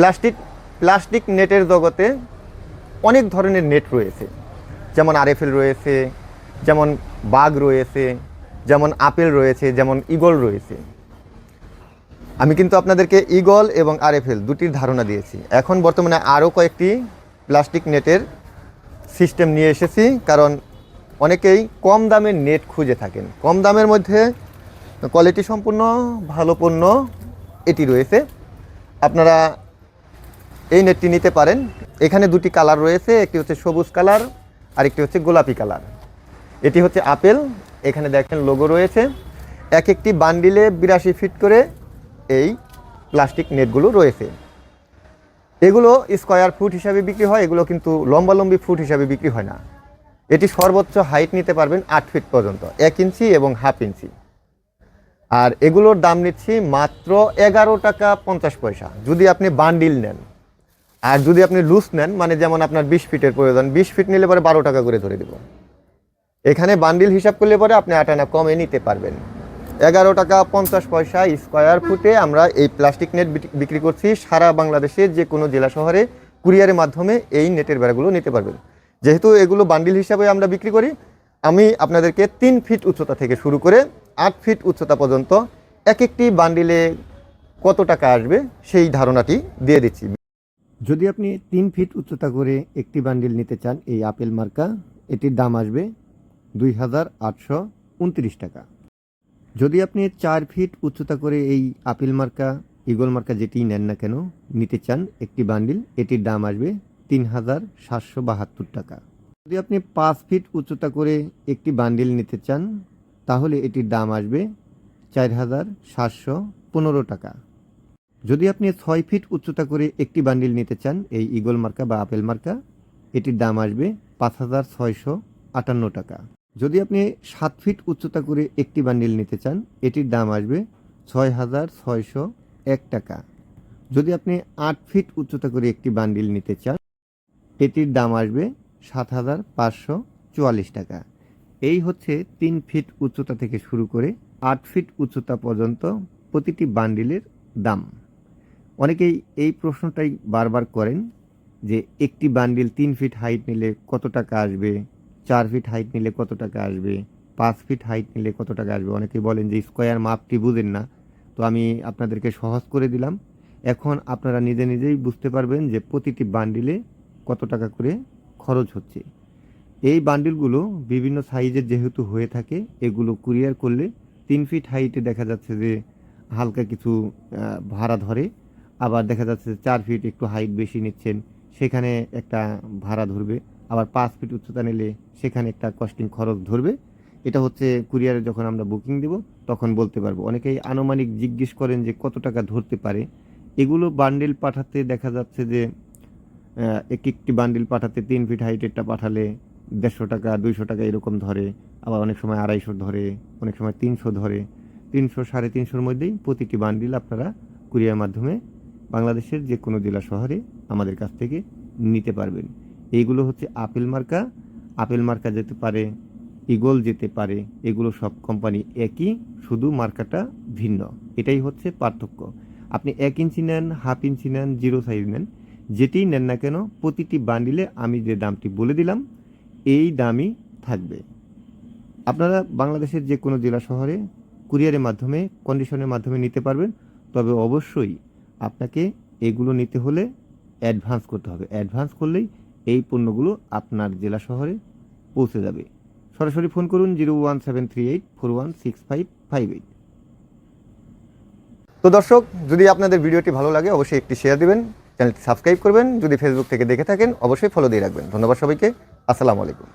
Plastic plastic নেটের জগতে অনেক ধরনের নেট রয়েছে। যেমন আরএফএল রয়েছে, যেমন বাঘ রয়েছে, যেমন আপেল রয়েছে, যেমন ইগল রয়েছে। আমি কিন্তু আপনাদেরকে ইগল এবং আরএফএল দুটির ধারণা দিয়েছি। এখন বর্তমানে আরও কয়েকটি প্লাস্টিক নেটের সিস্টেম নিয়ে এসেছি, কারণ অনেকেই কম দামের নেট খুঁজে থাকেন। কম দামের মধ্যে কোয়ালিটি সম্পূর্ণ ভালো পণ্য এটি রয়েছে। আপনারা এই নেটটি নিতে পারেন। এখানে দুটি কালার রয়েছে, একটি হচ্ছে সবুজ কালার আর একটি হচ্ছে গোলাপি কালার। এটি হচ্ছে আপেল, এখানে দেখেন লোগো রয়েছে। এক একটি বান্ডিলে বিরাশি ফিট করে এই প্লাস্টিক নেটগুলো রয়েছে। এগুলো স্কোয়ার ফুট হিসাবে বিক্রি হয়, এগুলো কিন্তু লম্বালম্বি ফুট হিসাবে বিক্রি হয় না। এটি সর্বোচ্চ হাইট নিতে পারবেন আট ফিট পর্যন্ত, এক ইঞ্চি এবং হাফ ইঞ্চি। আর এগুলোর দাম নিচ্ছি মাত্র এগারো টাকা পঞ্চাশ পয়সা। যদি আপনি বান্ডিল নেন আর যদি আপনি লুজ নেন মানে যেমন আপনার বিশ ফিটের প্রয়োজন, বিশ ফিট নিলে পরে বারো টাকা করে ধরে দেব। এখানে বান্ডিল হিসাব করলে পরে আপনি আট আনা কমে নিতে পারবেন। এগারো টাকা পঞ্চাশ পয়সা স্কোয়ার ফুটে আমরা এই প্লাস্টিক নেট বিক্রি করছি সারা বাংলাদেশের যে কোনো জেলা শহরে কুরিয়ারের মাধ্যমে এই নেটের বেড়াগুলো নিতে পারবেন। যেহেতু এগুলো বান্ডিল হিসাবে আমরা বিক্রি করি, আমি আপনাদেরকে তিন ফিট উচ্চতা থেকে শুরু করে আট ফিট উচ্চতা পর্যন্ত এক একটি বান্ডিলে কত টাকা আসবে সেই ধারণাটি দিয়ে দিচ্ছি। যদি আপনি তিন ফিট উচ্চতা করে একটি বান্ডিল নিতে চান এই আপেল মার্কা, এটির দাম আসবে দুই হাজার আটশো উনত্রিশ টাকা। যদি আপনি চার ফিট উচ্চতা করে এই আপেল মার্কা ইগল মার্কা যেটি নেন না কেন, নিতে চান একটি বান্ডিল, এটির দাম আসবে তিন হাজার সাতশো বাহাত্তর টাকা। যদি আপনি পাঁচ ফিট উচ্চতা করে একটি বান্ডিল নিতে চান, তাহলে এটির দাম আসবে চার হাজার সাতশো পনেরো টাকা। যদি আপনি ছয় ফিট উচ্চতা করে একটি বান্ডিল নিতে চান, এই ইগল মার্কা বা আপেল মার্কা, এটির দাম আসবে পাঁচ হাজার ছয়শো আটান্ন টাকা। যদি আপনি সাত ফিট উচ্চতা করে একটি বান্ডিল নিতে চান, এটির দাম আসবে ছয় হাজার ছয়শো এক টাকা। যদি আপনি আট ফিট উচ্চতা করে একটি বান্ডিল নিতে চান, এটির দাম আসবে সাত হাজার পাঁচশো চুয়াল্লিশ টাকা। এই হচ্ছে তিন ফিট উচ্চতা থেকে শুরু করে আট ফিট উচ্চতা পর্যন্ত প্রতিটি বান্ডিলের দাম। অনেকেই এই প্রশ্নটাই বারবার করেন যে একটি বান্ডিল তিন ফিট হাইট নিলে কত টাকা আসবে? চার ফিট হাইট নিলে কত টাকা আসবে? পাঁচ ফিট হাইট নিলে কত টাকা আসবে? অনেকেই বলেন যে স্কোয়ার মাপটি বুঝেন না। তো আমি আপনাদেরকে সহজ করে দিলাম। এখন আপনারা নিজে নিজেই বুঝতে পারবেন যে প্রতিটি বান্ডিলে কত টাকা করে খরচ হচ্ছে। এই বান্ডিলগুলো বিভিন্ন সাইজের যেহেতু হয়ে থাকে, এগুলো কুরিয়ার করলে তিন ফিট হাইটে দেখা যাচ্ছে যে হালকা কিছু ভাড়া ধরে। আবার দেখা যাচ্ছে চার ফিট একটু হাইট বেশি নিচ্ছেন, সেখানে একটা ভাড়া ধরবে। আবার পাঁচ ফিট উচ্চতা নিলে সেখানে একটা কস্টিং খরচ ধরবে। এটা হচ্ছে কুরিয়ারে যখন আমরা বুকিং দেব, তখন বলতে পারব। অনেকেই আনুমানিক জিজ্ঞেস করেন যে কত টাকা ধরতে পারে। এগুলো বান্ডিল পাঠাতে দেখা যাচ্ছে যে এক একটি বান্ডিল পাঠাতে তিন ফিট হাইটেরটা পাঠালে দেড়শো টাকা, দুইশো টাকা এরকম ধরে। আবার অনেক সময় আড়াইশো ধরে, অনেক সময় তিনশো ধরে। তিনশো সাড়ে তিনশোর মধ্যেই প্রতিটি বান্ডিল আপনারা কুরিয়ার মাধ্যমে বাংলাদেশের যে কোনো জেলা শহরে আমাদের কাছ থেকে নিতে পারবেন। এইগুলো হচ্ছে আপেল মার্কা। আপেল মার্কা যেতে পারে ইগল যেতে পারে, এগুলো সব কোম্পানি একই, শুধু মার্কাটা ভিন্ন। এটাই হচ্ছে পার্থক্য। আপনি এক ইঞ্চি নেন, হাফ ইঞ্চি নেন, জিরো সাইজ নেন যেটিই নেন না কেন প্রতিটি বান্ডিলে আমি যে দামটি বলে দিলাম, এই দামই থাকবে। আপনারা বাংলাদেশের যে কোনো জেলা শহরে কুরিয়ারের মাধ্যমে, কন্ডিশনের মাধ্যমে নিতে পারবেন, তবে অবশ্যই আপনাকে এগুলো নিতে হলে অ্যাডভান্স করতে হবে। অ্যাডভান্স করলেই এই পণ্যগুলো আপনার জেলা শহরে পৌঁছে যাবে। সরাসরি ফোন করুন zero one seven three eight four one six five five eight তো দর্শক, যদি আপনাদের ভিডিওটি ভালো লাগে, অবশ্যই একটি শেয়ার দিবেন চ্যানেলটি সাবস্ক্রাইব করবেন। যদি ফেসবুক থেকে দেখে থাকেন, অবশ্যই ফলো দিয়ে রাখবেন। ধন্যবাদ সবাইকে। আসসালামু আলাইকুম।